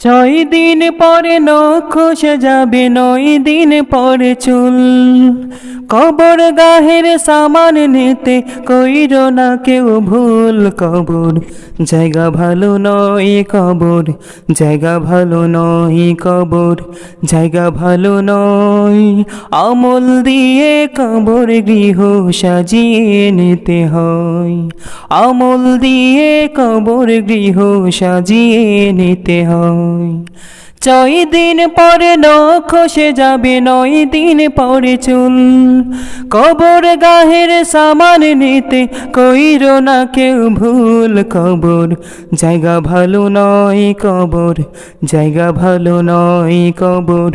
ছয় দিন পরে নখোশ যাবে, নয় দিন পরে চুল। কবর গাহের সামান নিতে কইর না কেউ ভুল কবর। জায়গা ভালো নয় কবর, জায়গা ভালো নয় কবর, জায়গা ভালো নয়। আমল দিয়ে কবর গৃহ সাজিয়ে নিতে হয়। আমল দিয়ে কবর গৃহ সাজিয়ে নিতে হয়। i ruim ছয় দিন পরে নখসে যাবে, নয় দিন পরে চুল। কবর গাহের সামান নিতে কইর না কেউ ভুল কবর। জায়গা ভালো নয় কবর, জায়গা ভালো নয় কবর,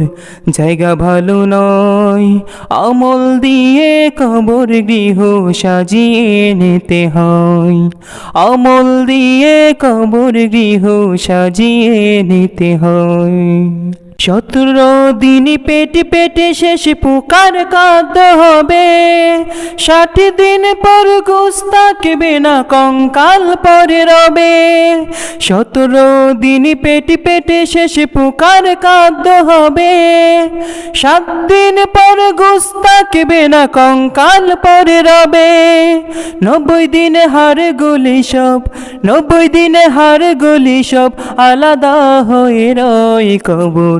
জায়গা ভালো নয়। আমল দিয়ে কবর গৃহ সাজিয়ে নিতে হয়। আমল দিয়ে কবর গৃহ সাজিয়ে নিতে হয়। morning. সতেরো দিন পেটে পেটে শেষ পুকার কাঁদ হবে। ষাট দিন পর গোস থাকবে না, কঙ্কাল পরে রবে। সতেরো দিন পেটে পেটে শেষ পুকার কাঁদ হবে। সাত দিন পর গোস থাকবে না, কঙ্কাল পরে রবে। নব্বই দিনে হার গুলি সব, নব্বই দিনে হার গুলি সব আলাদা হয়ে রয় কবর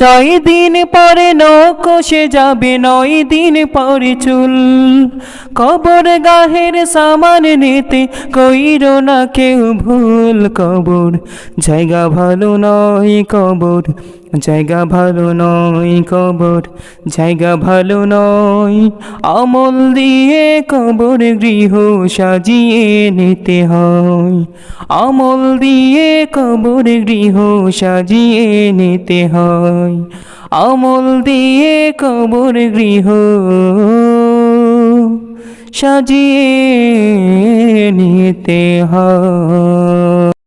ছয় দিন পরে নকশে যাবে, নয় দিন পরে চুল। কবর গাহের সামান নিতে কইর না কেউ ভুল কবর। জায়গা ভালো নয় কবর, জায়গা ভালো নয় কবর, জায়গা ভালো নয় আমল দিয়ে কবর গৃহ সাজিয়ে নিতে হয়। আমল দিয়ে কবর গৃহ সাজিয়ে নিতে হয়। আমল দিয়ে কবর গৃহ সাজিয়ে নিতে হয়।